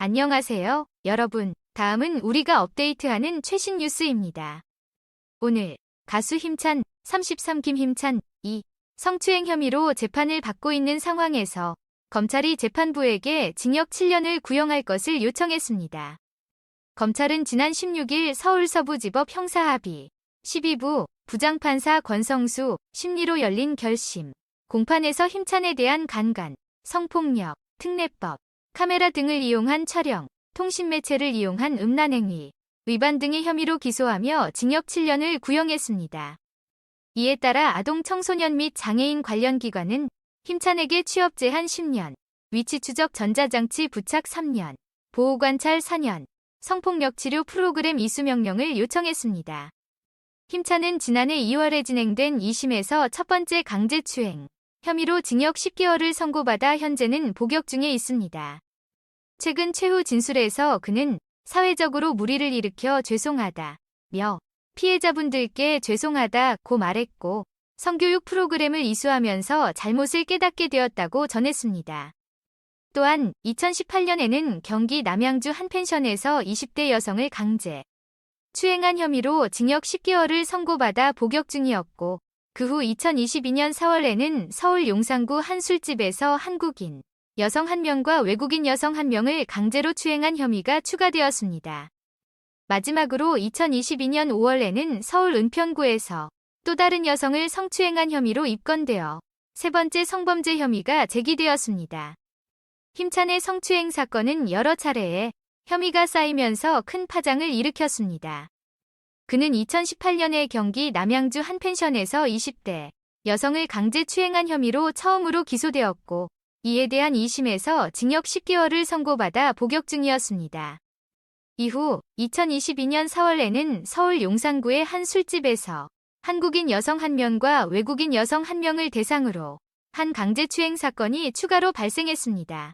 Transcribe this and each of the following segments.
안녕하세요, 여러분. 다음은 우리가 업데이트하는 최신 뉴스입니다. 오늘 가수 힘찬 33 김 힘찬 이 성추행 혐의로 재판을 받고 있는 상황에서 검찰이 재판부에게 징역 7년을 구형할 것을 요청했습니다. 검찰은 지난 16일 서울서부지법 형사합의 12부 부장판사 권성수 심리로 열린 결심 공판에서 힘찬에 대한 간간, 성폭력, 특례법, 카메라 등을 이용한 촬영, 통신 매체를 이용한 음란 행위, 위반 등의 혐의로 기소하며 징역 7년을 구형했습니다. 이에 따라 아동 청소년 및 장애인 관련 기관은 힘찬에게 취업 제한 10년, 위치 추적 전자장치 부착 3년, 보호관찰 4년, 성폭력 치료 프로그램 이수 명령을 요청했습니다. 힘찬은 지난해 2월에 진행된 2심에서 첫 번째 강제추행 혐의로 징역 10개월을 선고받아 현재는 복역 중에 있습니다. 최근 최후 진술에서 그는 사회적으로 무리를 일으켜 죄송하다 며 피해자분들께 죄송하다고 말했고 성교육 프로그램을 이수하면서 잘못을 깨닫게 되었다고 전했습니다. 또한 2018년에는 경기 남양주 한 펜션에서 20대 여성을 강제 추행한 혐의로 징역 10개월을 선고받아 복역 중이었고 그 후 2022년 4월에는 서울 용산구 한 술집에서 한국인 여성 한 명과 외국인 여성 한 명을 강제로 추행한 혐의가 추가되었습니다. 마지막으로 2022년 5월에는 서울 은평구에서 또 다른 여성을 성추행한 혐의로 입건되어 세 번째 성범죄 혐의가 제기되었습니다. 힘찬의 성추행 사건은 여러 차례에 혐의가 쌓이면서 큰 파장을 일으켰습니다. 그는 2018년에 경기 남양주 한 펜션에서 20대 여성을 강제 추행한 혐의로 처음으로 기소되었고 이에 대한 2심에서 징역 10개월을 선고받아 복역 중이었습니다. 이후 2022년 4월에는 서울 용산구의 한 술집에서 한국인 여성 한 명과 외국인 여성 한 명을 대상으로 한 강제추행 사건이 추가로 발생했습니다.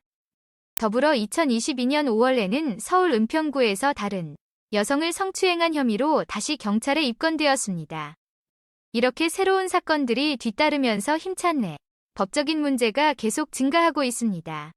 더불어 2022년 5월에는 서울 은평구에서 다른 여성을 성추행한 혐의로 다시 경찰에 입건되었습니다. 이렇게 새로운 사건들이 뒤따르면서 힘찬네 법적인 문제가 계속 증가하고 있습니다.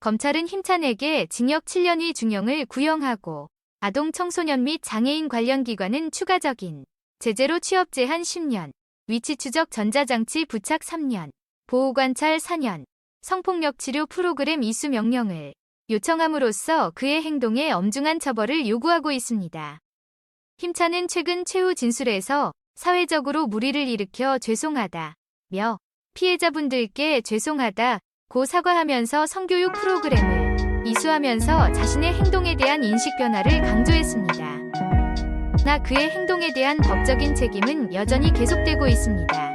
검찰은 힘찬에게 징역 7년의 중형을 구형하고 아동 청소년 및 장애인 관련 기관은 추가적인 제재로 취업 제한 10년, 위치 추적 전자장치 부착 3년, 보호관찰 4년, 성폭력 치료 프로그램 이수 명령을 요청함으로써 그의 행동에 엄중한 처벌을 요구하고 있습니다. 힘찬은 최근 최후 진술에서 사회적으로 무리를 일으켜 죄송하다 며 피해자분들께 죄송하다 고 사과하면서 성교육 프로그램을 이수하면서 자신의 행동에 대한 인식 변화를 강조했습니다. 나 그의 행동에 대한 법적인 책임은 여전히 계속되고 있습니다.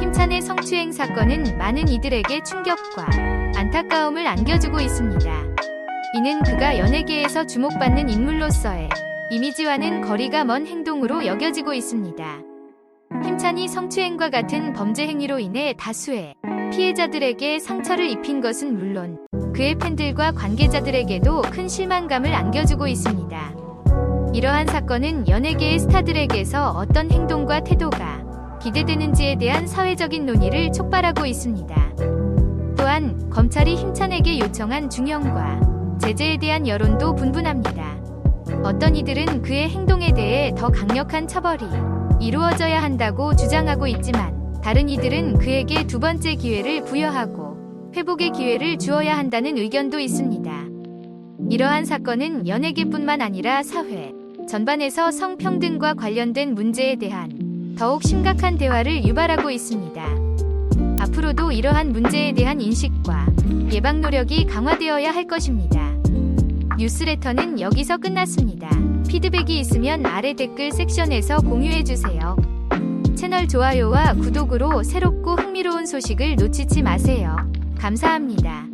힘찬의 성추행 사건은 많은 이들에게 충격과 안타까움을 안겨주고 있습니다. 이는 그가 연예계에서 주목받는 인물로서의 이미지와는 거리가 먼 행동으로 여겨지고 있습니다. 힘찬이 성추행과 같은 범죄 행위로 인해 다수의 피해자들에게 상처를 입힌 것은 물론 그의 팬들과 관계자들에게도 큰 실망감을 안겨주고 있습니다. 이러한 사건은 연예계의 스타들에게서 어떤 행동과 태도가 기대되는지에 대한 사회적인 논의를 촉발하고 있습니다. 또한 검찰이 힘찬에게 요청한 중형과 제재에 대한 여론도 분분합니다. 어떤 이들은 그의 행동에 대해 더 강력한 처벌이 이루어져야 한다고 주장하고 있지만 다른 이들은 그에게 두 번째 기회를 부여하고 회복의 기회를 주어야 한다는 의견도 있습니다. 이러한 사건은 연예계뿐만 아니라 사회 전반에서 성평등과 관련된 문제에 대한 더욱 심각한 대화를 유발하고 있습니다. 앞으로도 이러한 문제에 대한 인식과 예방 노력이 강화되어야 할 것입니다. 뉴스레터는 여기서 끝났습니다. 피드백이 있으면 아래 댓글 섹션에서 공유해주세요. 채널 좋아요와 구독으로 새롭고 흥미로운 소식을 놓치지 마세요. 감사합니다.